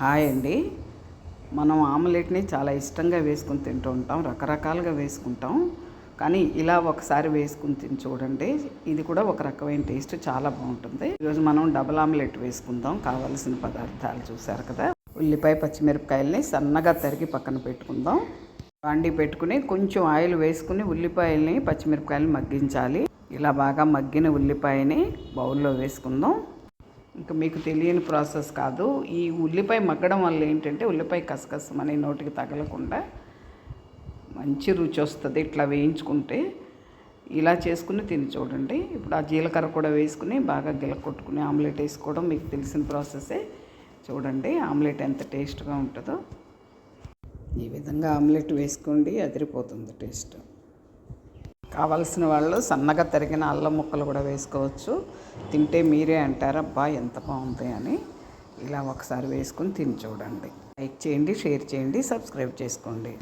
Hi అండి. మనం ఆమ్లెట్ని చాలా ఇష్టంగా వేసుకుని తింటూ ఉంటాం రకరకాలుగా వేసుకుంటాం. కానీ ఇలా ఒకసారి వేసుకుని తిని చూడండి ఇది కూడా ఒక రకమైన టేస్ట్ చాలా బాగుంటుంది. ఈరోజు మనం డబుల్ ఆమ్లెట్ వేసుకుందాం కావలసిన పదార్థాలు చూసారు కదా. ఉల్లిపాయ పచ్చిమిరపకాయల్ని సన్నగా తరిగి పక్కన పెట్టుకుందాం. బాండి పెట్టుకుని కొంచెం ఆయిల్ వేసుకుని ఉల్లిపాయల్ని పచ్చిమిరపకాయలు మగ్గించాలి. ఇలా బాగా మగ్గిన ఉల్లిపాయని బౌల్లో వేసుకుందాం. ఇంకా మీకు తెలియని ప్రాసెస్ కాదు. ఈ ఉల్లిపాయ మగ్గడం వల్ల ఏంటంటే ఉల్లిపాయ కసకసం అనే నోటికి తగలకుండా మంచి రుచి వస్తుంది ఇట్లా వేయించుకుంటే. ఇలా చేసుకుని తిని చూడండి. ఇప్పుడు ఆ జీలకర్ర కూడా వేసుకుని బాగా గిల కొట్టుకుని ఆమ్లెట్ వేసుకోవడం మీకు తెలిసిన ప్రాసెసే. చూడండి ఆమ్లెట్ ఎంత టేస్ట్గా ఉంటుందో. ఈ విధంగా ఆమ్లెట్ వేసుకోండి అదిరిపోతుంది టేస్ట్. కావలసిన వాళ్ళు సన్నగా తరిగిన అల్లం ముక్కలు కూడా వేసుకోవచ్చు. తింటే మీరే అంటారు అబ్బా ఎంత బాగుంది అని. ఇలా ఒకసారి వేసుకుని తిని చూడండి. లైక్ చేయండి షేర్ చేయండి సబ్స్క్రైబ్ చేసుకోండి.